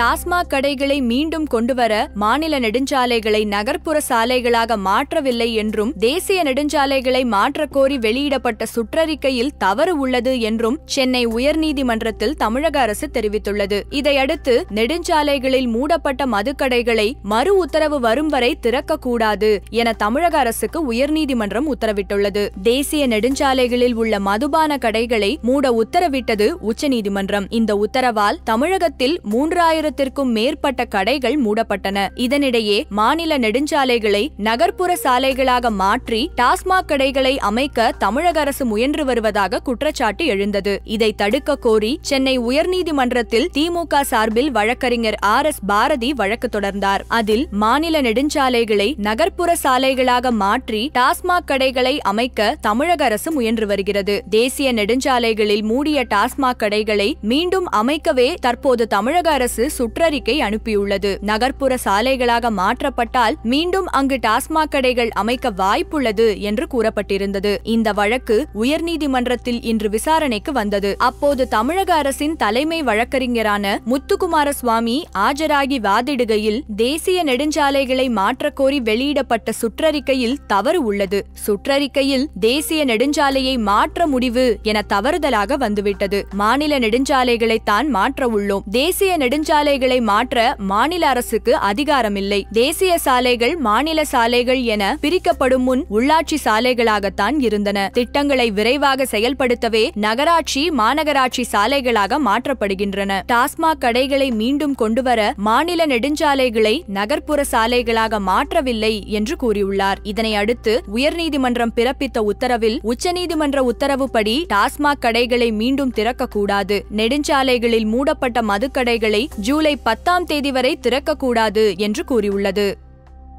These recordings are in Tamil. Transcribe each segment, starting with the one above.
டாஸ்மாக் கடைகளை மீண்டும் கொண்டுவர மாநில நெடுஞ்சாலைகளை நகர்ப்புற சாலைகளாக மாற்றவில்லை என்றும் தேசிய நெடுஞ்சாலைகளை மாற்றக்கோரி வெளியிடப்பட்ட சுற்றறிக்கையில் தவறு உள்ளது என்றும் சென்னை உயர்நீதிமன்றத்தில் தமிழக அரசு தெரிவித்துள்ளது. இதையடுத்து நெடுஞ்சாலைகளில் மூடப்பட்ட மதுக்கடைகளை மறு உத்தரவு வரும் வரை திறக்கக்கூடாது என தமிழக அரசுக்கு உயர்நீதிமன்றம் உத்தரவிட்டுள்ளது. தேசிய நெடுஞ்சாலைகளில் உள்ள மதுபான கடைகளை மூட உத்தரவிட்டது உச்சநீதிமன்றம். இந்த உத்தரவால் தமிழகத்தில் மூன்றாயிரம் ஆயிரத்திற்கும் மேற்பட்ட கடைகள் மூடப்பட்டன. இதனிடையே மாநில நெடுஞ்சாலைகளை நகர்ப்புற சாலைகளாக மாற்றி டாஸ்மாக் கடைகளை அமைக்க தமிழக அரசு முயன்று வருவதாக குற்றச்சாட்டு எழுந்தது. இதை தடுக்க கோரி சென்னை உயர்நீதிமன்றத்தில் திமுக சார்பில் வழக்கறிஞர் ஆர். எஸ். பாரதி வழக்கு தொடர்ந்தார். அதில் மாநில நெடுஞ்சாலைகளை நகர்ப்புற சாலைகளாக மாற்றி டாஸ்மாக் கடைகளை அமைக்க தமிழக அரசு முயன்று வருகிறது. தேசிய நெடுஞ்சாலைகளில் மூடிய டாஸ்மாக் கடைகளை மீண்டும் அமைக்கவே தற்போது தமிழக அரசு சுற்றறிக்கை அனுப்பியுள்ளது. நகர்ப்புற சாலைகளாக மாற்றப்பட்டால் மீண்டும் அங்கு டாஸ்மாக் கடைகள் அமைக்க வாய்ப்புள்ளது என்று கூறப்பட்டிருந்தது. இந்த வழக்கு உயர்நீதிமன்றத்தில் இன்று விசாரணைக்கு வந்தது. அப்போது தமிழக அரசின் தலைமை வழக்கறிஞரான முத்துக்குமாரசுவாமி ஆஜராகி வாதிடுகையில் தேசிய நெடுஞ்சாலைகளை மாற்றக்கோரி வெளியிடப்பட்ட சுற்றறிக்கையில் தவறு உள்ளது. சுற்றறிக்கையில் தேசிய நெடுஞ்சாலையை மாற்ற முடிவு என தவறுதலாக வந்துவிட்டது. மாநில நெடுஞ்சாலைகளை தான் மாற்ற உள்ளோம். தேசிய சாலைகளை மாற்ற மாநில அரசுக்கு அதிகாரமில்லை. தேசிய சாலைகள் மாநில சாலைகள் என பிரிக்கப்படும் முன் உள்ளாட்சி சாலைகளாகத்தான் இருந்தன. திட்டங்களை விரைவாக செயல்படுத்தவே நகராட்சி மாநகராட்சி சாலைகளாக மாற்றப்படுகின்றன. டாஸ்மாக் கடைகளை மீண்டும் கொண்டுவர மாநில நெடுஞ்சாலைகளை நகர்ப்புற சாலைகளாக மாற்றவில்லை என்று கூறியுள்ளார். இதனை அடுத்து உயர்நீதிமன்றம் பிறப்பித்த உத்தரவில் உச்சநீதிமன்ற உத்தரவுப்படி டாஸ்மாக் கடைகளை மீண்டும் திறக்கக்கூடாது. நெடுஞ்சாலைகளில் மூடப்பட்ட மதுக்கடைகளை ஜூலை பத்தாம் தேதி வரை திறக்கக்கூடாது என்று கூறியுள்ளது.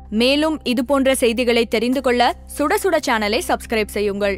மேலும் இதுபோன்ற செய்திகளை தெரிந்து கொள்ள சுட சுட சேனலை சப்ஸ்கிரைப் செய்யுங்கள்.